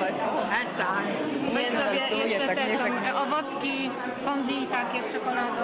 A tak. Nie My no, sobie jeszcze tak te tak- owocki fondue takie z czekoladą.